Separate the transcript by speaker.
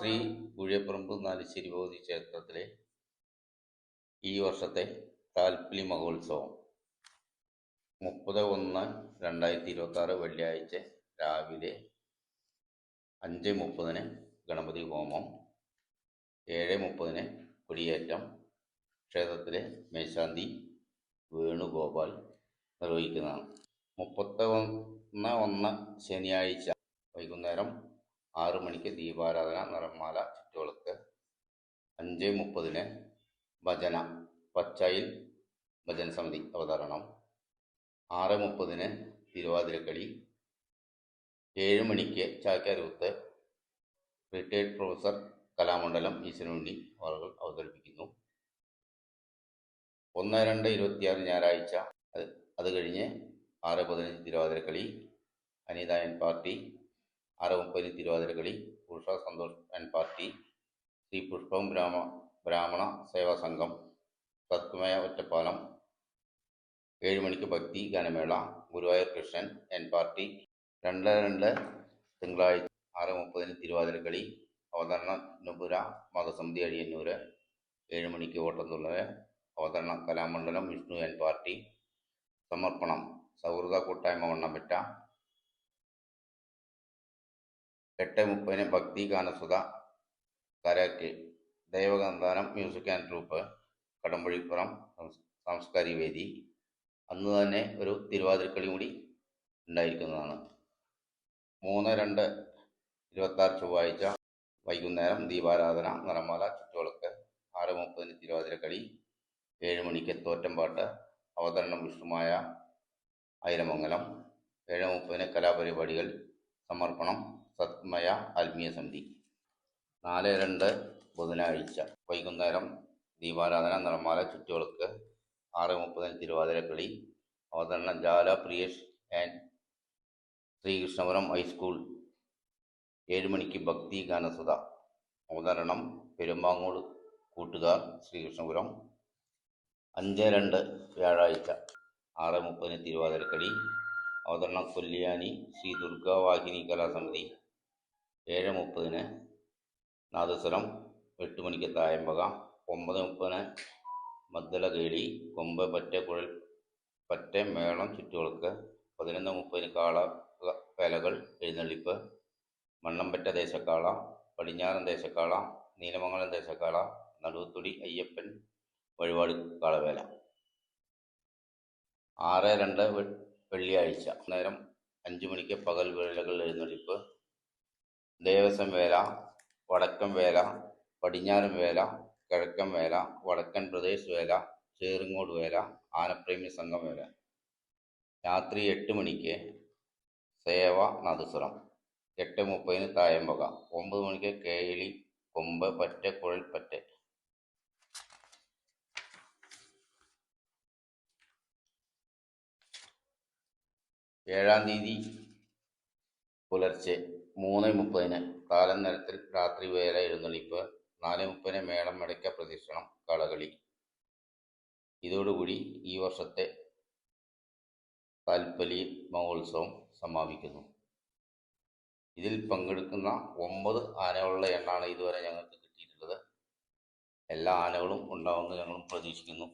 Speaker 1: ശ്രീ കുഴിയപ്പറമ്പ് നാലിശ്ശേരി ഭഗവതി ക്ഷേത്രത്തിലെ ഈ വർഷത്തെ താൽപ്പര്യ മഹോത്സവം. മുപ്പത് ഒന്ന് രണ്ടായിരത്തി ഇരുപത്തി ആറ് വെള്ളിയാഴ്ച രാവിലെ അഞ്ച് മുപ്പതിന് ഗണപതി ഹോമം ഏഴ് മുപ്പതിന് കൊടിയേറ്റം ക്ഷേത്രത്തിലെ മേശാന്തി വേണുഗോപാൽ നിർവഹിക്കുന്നതാണ്. മുപ്പത്തി ഒന്ന് ഒന്ന് ശനിയാഴ്ച വൈകുന്നേരം ആറ് മണിക്ക് ദീപാരാധന നിറമാല ചുറ്റുവിളക്ക്. അഞ്ച് മുപ്പതിന് ഭജന പച്ചയിൽ ഭജന സമിതി അവതരണം. ആറ് മുപ്പതിന് തിരുവാതിരക്കളി. ഏഴ് മണിക്ക് ചാക്യാരൂത്ത് റിട്ടയർഡ് പ്രൊഫസർ കലാമണ്ഡലം ഈശ്വരുണ്ണി അവർ അവതരിപ്പിക്കുന്നു. ഒന്ന് രണ്ട് ഇരുപത്തിയാറ് ഞായറാഴ്ച അത് കഴിഞ്ഞ് ആറ് പതിനഞ്ച് തിരുവാതിരക്കളി. അനിതായൻ പാർട്ടി ആറ് മുപ്പതിന് തിരുവാതിരക്കളി ഉഷ സന്തോഷ് ആൻഡ് പാർട്ടി ശ്രീ പുഷ്പം ബ്രാഹ്മ ബ്രാഹ്മണ സേവാ സംഘം സത്മയ ഒറ്റപ്പാലം ഏഴ് മണിക്ക് ഭക്തി ഗാനമേള ഗുരുവായൂർ കൃഷ്ണൻ എൻ പാർട്ടി രണ്ട് രണ്ട് തിങ്കളാഴ്ച ആറ് മുപ്പതിന് തിരുവാതിരക്കളി അവതരണ നുപുര മതസമിതി അഴിയന്നൂര് ഏഴ് മണിക്ക് ഓട്ടംതുള്ളൽ അവതരണ കലാമണ്ഡലം വിഷ്ണു എൻ പാർട്ടി സമർപ്പണം സൗഹൃദ കൂട്ടായ്മ വണ്ണമ്പറ്റ എട്ട് മുപ്പതിന് ഭക്തി ഗാനസുധ കരക്ക് ദൈവഗന്ധാനം മ്യൂസിക് ആൻഡ് ട്രൂപ്പ് കടമ്പഴിപ്പുറം സംസ്- സാംസ്കാരിക വേദി. അന്ന് തന്നെ ഒരു തിരുവാതിരക്കളി കൂടി ഉണ്ടായിരിക്കുന്നതാണ്. മൂന്ന് രണ്ട് ഇരുപത്താറ് ചൊവ്വാഴ്ച വൈകുന്നേരം ദീപാരാധന നിറമാല ചുറ്റുവിളക്ക് ആറ് മുപ്പതിന് തിരുവാതിരക്കളി ഏഴ് മണിക്ക് തോറ്റമ്പാട്ട് അവതരണം വിഷ്ണുമായ ആയിരമംഗലം ഏഴ് മുപ്പതിന് കലാപരിപാടികൾ സമർപ്പണം സത്മയ ആത്മീയ സമിതി. നാല് രണ്ട് ബുധനാഴ്ച വൈകുന്നേരം ദീപാരാധന നിർമ്മാല ചുറ്റുവിളക്ക് ആറ് മുപ്പതിന് തിരുവാതിരക്കളി അവതരണം Jala Priyesh and Sreekrishnapuram high school ഏഴ് മണിക്ക് ഭക്തി ഗാനസുധ അവതരണം പെരുമ്പാങ്ങോട് കൂട്ടുകാർ ശ്രീകൃഷ്ണപുരം. അഞ്ച് രണ്ട് വ്യാഴാഴ്ച ആറ് മുപ്പതിന് തിരുവാതിരക്കളി അവതരണം കൊല്ലിയാനി ശ്രീ ദുർഗാവാഹിനി കലാസമിതി. ഏഴ് മുപ്പതിന് നാദസ്വരം എട്ട് മണിക്ക് തായമ്പക ഒമ്പത് മുപ്പതിന് മദ്ദളകേളി കൊമ്പ് പറ്റ കുഴൽ പറ്റ മേളം ചുറ്റുവിളക്ക് പതിനൊന്ന് മുപ്പതിന് കാള വേലകൾ എഴുന്നള്ളിപ്പ് മണ്ണമ്പറ്റ ദേശക്കാള പടിഞ്ഞാറൻ ദേശക്കാള നീലമംഗലം ദേശക്കാള നടുവത്തുടി അയ്യപ്പൻ വഴിപാട് കാളവേല. ആറ് രണ്ട് വെള്ളിയാഴ്ച നേരം അഞ്ച് മണിക്ക് പകൽ വേലകൾ എഴുന്നള്ളിപ്പ് ദേവസ്വം വേല വടക്കം വേല പടിഞ്ഞാറൻ വേല കിഴക്കൻ വേല വടക്കൻ പ്രദേശ് വേല ചേറുങ്ങോട് വേല ആനപ്രേമി സംഘം വേല. രാത്രി എട്ട് മണിക്ക് സേവ നദുസുറം എട്ട് മുപ്പതിന് തായമ്പക. ഒമ്പത് മണിക്ക് കേളി കൊമ്പ് പറ്റ കുഴൽ പറ്റ. ഏഴാം തീയതി പുലർച്ചെ മൂന്ന് മുപ്പതിന് കാലം നിരത്തിൽ രാത്രി വേല എഴുന്നള്ളിപ്പ് നാല് മുപ്പതിന് മേളം മടക്ക പ്രദക്ഷിണം കളകളി. ഇതോടുകൂടി ഈ വർഷത്തെ താൽപ്പര്യ മഹോത്സവം സമാപിക്കുന്നു. ഇതിൽ പങ്കെടുക്കുന്ന ഒമ്പത് ആനകളുടെ എണ്ണാണ് ഇതുവരെ ഞങ്ങൾക്ക് കിട്ടിയിട്ടുള്ളത്. എല്ലാ ആനകളും ഉണ്ടാവുമെന്ന് ഞങ്ങളും പ്രതീക്ഷിക്കുന്നു.